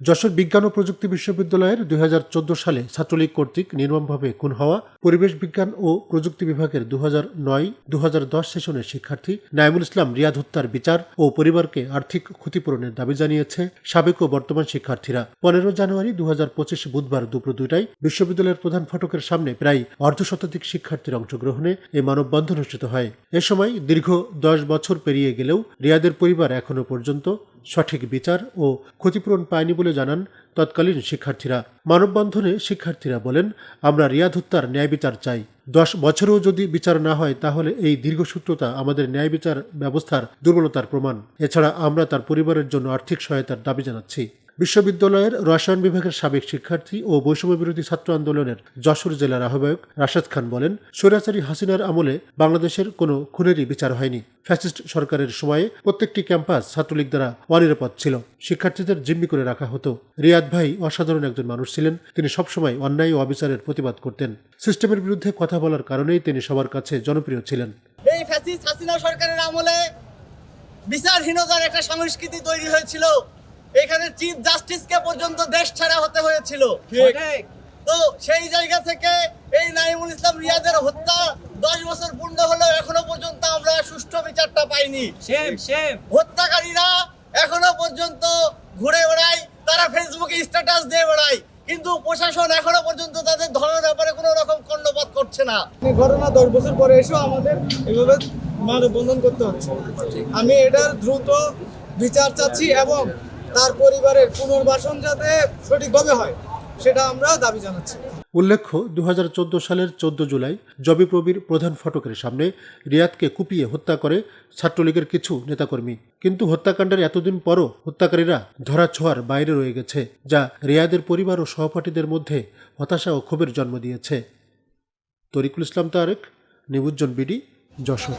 যশোর বিজ্ঞান ও প্রযুক্তি বিশ্ববিদ্যালয়ের দু হাজার চৌদ্দ সালে ছাত্রলীগ কর্তৃক নির্মমভাবে খুন হওয়া পরিবেশ বিজ্ঞান ও প্রযুক্তি বিভাগের দু হাজার নয় সেশনের শিক্ষার্থী নাইমুল ইসলাম রিয়াদ হত্যার বিচার ও পরিবারকে আর্থিক ক্ষতিপূরণের দাবি জানিয়েছে সাবেক ও বর্তমান শিক্ষার্থীরা। পনেরো জানুয়ারি দু হাজার পঁচিশ বুধবার দুপুর দুইটায় বিশ্ববিদ্যালয়ের প্রধান ফটকের সামনে প্রায় অর্ধশতাধিক শিক্ষার্থীর অংশগ্রহণে এই মানববন্ধন অনুষ্ঠিত হয়। এ সময় দীর্ঘ দশ বছর পেরিয়ে গেলেও রিয়াদের পরিবার এখনও পর্যন্ত সঠিক বিচার ও ক্ষতিপূরণ পায়নি বলে জানান তৎকালীন শিক্ষার্থীরা। মানববন্ধনে শিক্ষার্থীরা বলেন, আমরা রিয়াদ হত্যার ন্যায় বিচার চাই। দশ বছরেও যদি বিচার না হয়, তাহলে এই দীর্ঘসূত্রতা আমাদের ন্যায় বিচার ব্যবস্থার দুর্বলতার প্রমাণ। এছাড়া আমরা তার পরিবারের জন্য আর্থিক সহায়তার দাবি জানাচ্ছি। বিশ্ববিদ্যালয়ের রসায়ন বিভাগের সাবেক শিক্ষার্থী ও বৈষম্য বিরোধী ছাত্র আন্দোলনের যশোর জেলার আহ্বায়ক রাশেদ খান বলেন, স্বৈরাচারী হাসিনার আমলে বাংলাদেশের কোনো খুনেরই বিচার হয়নি। ফ্যাসিস্ট সরকারের সময়ে প্রত্যেকটি ক্যাম্পাস ছাত্রলীগ দ্বারা অনিরাপদ ছিল। শিক্ষার্থীদের জিম্মি করে রাখা হতো। রিয়াদ ভাই অসাধারণ একজন মানুষ ছিলেন। তিনি সবসময় অন্যায় ও অবিচারের প্রতিবাদ করতেন। সিস্টেমের বিরুদ্ধে কথা বলার কারণেই তিনি সবার কাছে জনপ্রিয় ছিলেন। এই ফ্যাসিস্ট হাসিনা সরকারের আমলে বিচারহীনতার একটা সংস্কৃতি তৈরি হয়েছিল। এখানে চিফ জাস্টিসকে পর্যন্ত দেশ ছাড়া হতে হয়েছিল। তো সেই জায়গা থেকে এই নাইমুল ইসলাম রিয়াদের হত্যা দশ বছর পূর্ণ হলেও এখনও পর্যন্ত আমরা সুষ্ঠু বিচারটা পাইনি। সেম সেম হত্যাকারীরা এখনও পর্যন্ত ঘুরে বেড়ায় তারা ফেসবুকে স্ট্যাটাস দিয়ে বেড়ায়। কিন্তু প্রশাসন এখনও পর্যন্ত তাদের ধরনের ব্যাপারে কোনো রকম কর্ণপাত করছে না। ঘটনা দশ বছর পরে এসেও আমাদের এভাবে মানববন্ধন করতে হচ্ছে। আমি এটার দ্রুত বিচার চাচ্ছি এবং তার পরিবারের পুনর্বাসন যাতে সঠিকভাবে হয় সেটা আমরা দাবি জানাচ্ছি। উল্লেখ্য দু সালের চোদ্দ জুলাই জবিপ্রবির প্রধান ফটকের সামনে রিয়াদকে কুপিয়ে হত্যা করে ছাত্রলীগের কিছু নেতাকর্মী। কিন্তু হত্যাকাণ্ডের এতদিন পরও হত্যাকারীরা ধরা ছোঁয়ার বাইরে রয়ে গেছে যা রিয়াদের পরিবার ও সহপাঠীদের মধ্যে হতাশা ও ক্ষোভের জন্ম দিয়েছে। তরিকুল ইসলাম তারেক নিবুজ্জন বিডি যশোর।